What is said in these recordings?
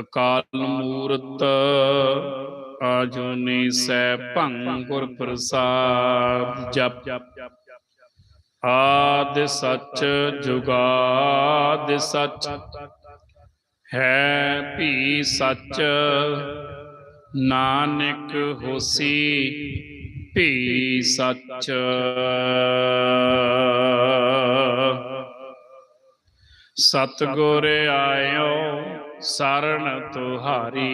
ਅਕਾਲ ਮੂਰਤ ਆਜੁਨੀ ਸੈ ਭੰਗ ਗੁਰ ਪ੍ਰਸਾਦ ਜਪ। ਆਦ ਸੱਚ ਜੁਗਾਦ ਸੱਚ, ਹੈ ਭੀ ਸੱਚ, ਨਾਨਕ ਹੋਸੀ ਭੀ ਸੱਚ। ਸਤਗੁਰ ਆਇਓ ਸਰਣ ਤੁਹਾਰੀ।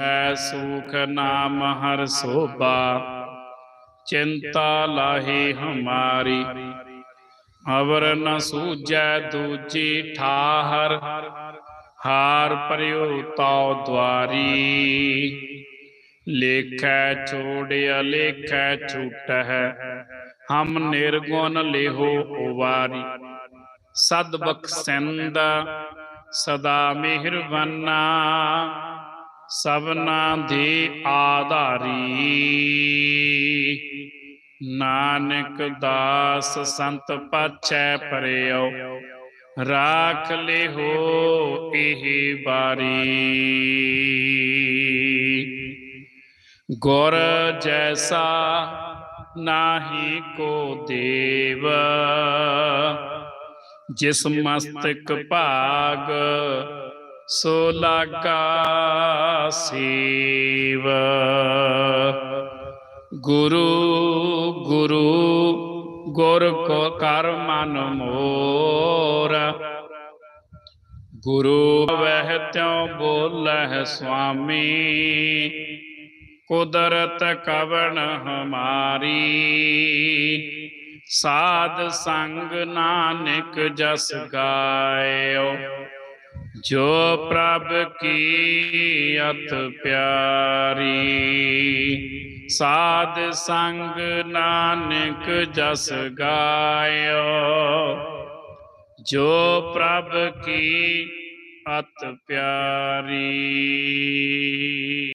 ਐ ਸੁਖ ਨਾਮ ਹਰ ਸੋਭਾ, ਚਿੰਤਾ ਲਾਹੀ ਹਮਾਰੀ। ਅਵਰ ਨ ਸੂਜੈ ਦੂਜੀ ਠਾਹਰ, ਹਾਰ ਪਰਿਉ ਤਉ ਦਵਾਰੀ ਲੇਖੈ ਛੋੜਿਆ ਲੇਖੈ ਛੂਟਹਿ ਹਮ ਨਿਰਗੁਣ ਲਿਹੋ ਉਵਾਰੀ। ਸਦ ਬਖਸ਼ੰਦ ਸਦਾ ਮਿਹਰਬਾਨਾ, ਸਭਨਾ ਦੇ ਆਧਾਰੀ। ਨਾਨਕ ਦਾਸ ਸੰਤ ਪਾਛੈ ਪਰਿਓ, ਰਾਖ ਲਿਹੋ ਇਹ ਬਾਰੀ। ਗੁਰ ਜੈਸਾ ਨਾਹੀ ਕੋ ਦੇਵ ਜਿਸ ਮਸਤਕ ਭਾਗ, ਸੋ ਲਾਗਾ ਸੇਵ। ਗੁਰੂ ਗੁਰੂ, ਗੁਰ ਕੋ ਕਰ ਮਨ ਮੋਰ। ਗੁਰੂ ਵਹਿ ਤਿਉ ਬੋਲਹਿ ਸੁਆਮੀ। ਕੁਦਰਤ ਕਵਣ ਹਮਾਰੀ। ਸਾਧ ਸੰਗ ਨਾਨਕ ਜਸ ਗਾਇਓ, ਜੋ ਪ੍ਰਭ ਕੀ ਅਤ ਪਿਆਰੀ। ਸਾਧ ਸੰਗ ਨਾਨਕ ਜਸ ਗਾਇਓ, ਜੋ ਪ੍ਰਭ ਕੀ ਅਤ ਪਿਆਰੀ।